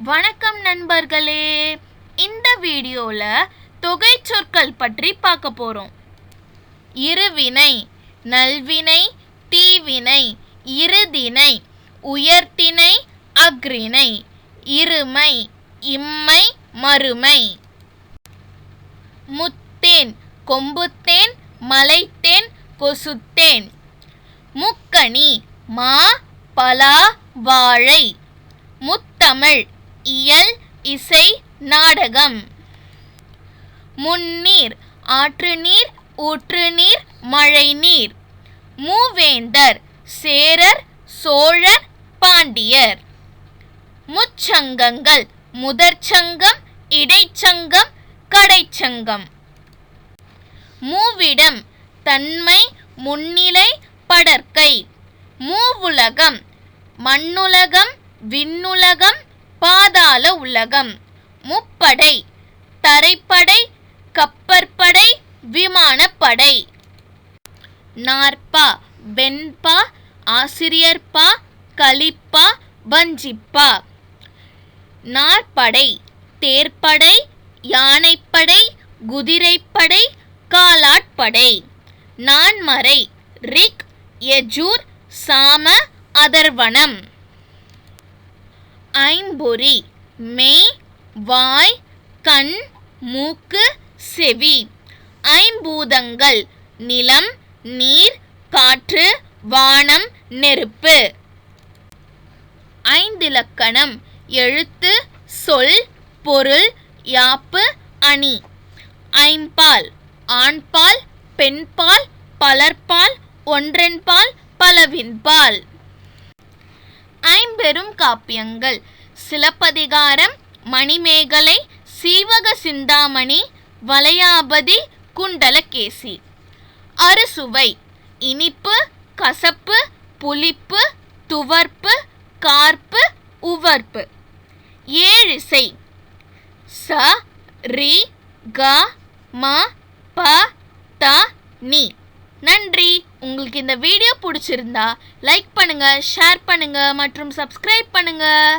வணக்கம் நண்பர்களே. இந்த வீடியோவில் தொகை சொற்கள் பற்றி பார்க்க போகிறோம் இருவினை நல்வினை தீவினை இருதினை உயர்த்தினை அக்ரிணை இருமை இம்மை மறுமை. முத்தேன் கொம்புத்தேன் மலைத்தேன் கொசுத்தேன். முக்கணி மா பலா வாழை. முத்தமிழ் இயல் இசை நாடகம். முன்னீர் ஆற்று நீர் ஊற்று நீர் மழை நீர் மூவேந்தர் சேரர் சோழர் பாண்டியர். முச்சங்கங்கள் முதற்சங்கம் இடைச்சங்கம் கடைச்சங்கம். மூவிடம் தன்மை முன்னிலை படற்கை. மூவுலகம் மண்ணுலகம் விண்ணுலகம் பாதாள உலகம். முப்படை. தரைப்படை கப்பற்படை விமானப்படை. நாற்பா வெண்பா ஆசிரியர்பா கலிப்பா வஞ்சிப்பா. நாற்படை. தேர்ப்படை யானைப்படை குதிரைப்படை காலாட்படை. நான்மறை. ரிக் யஜூர் சாம அதர்வனம். ஐம்பொறி மெய் வாய் கண் மூக்கு செவி. ஐம்பூதங்கள். நிலம் நீர் காற்று வானம் நெருப்பு. ஐந்திலக்கணம். எழுத்து சொல் பொருள் யாப்பு அணி. ஐம்பால். ஆண்பால் பெண்பால் பலர்பால் ஒன்றென்பால் பலவின்பால். ஐம்பெரும் காப்பியங்கள். சிலப்பதிகாரம் மணிமேகலை சீவக சிந்தாமணி வளையாபதி குண்டலகேசி. அறுசுவை இனிப்பு கசப்பு புளிப்பு துவர்ப்பு கார்ப்பு உவர்ப்பு. ஏழிசை ச ரி க ம ப த நீ. நன்றி. உங்களுக்கு இந்த வீடியோ பிடிச்சிருந்தா லைக் பண்ணுங்கள் ஷேர் பண்ணுங்கள் மற்றும் சப்ஸ்கிரைப் பண்ணுங்கள்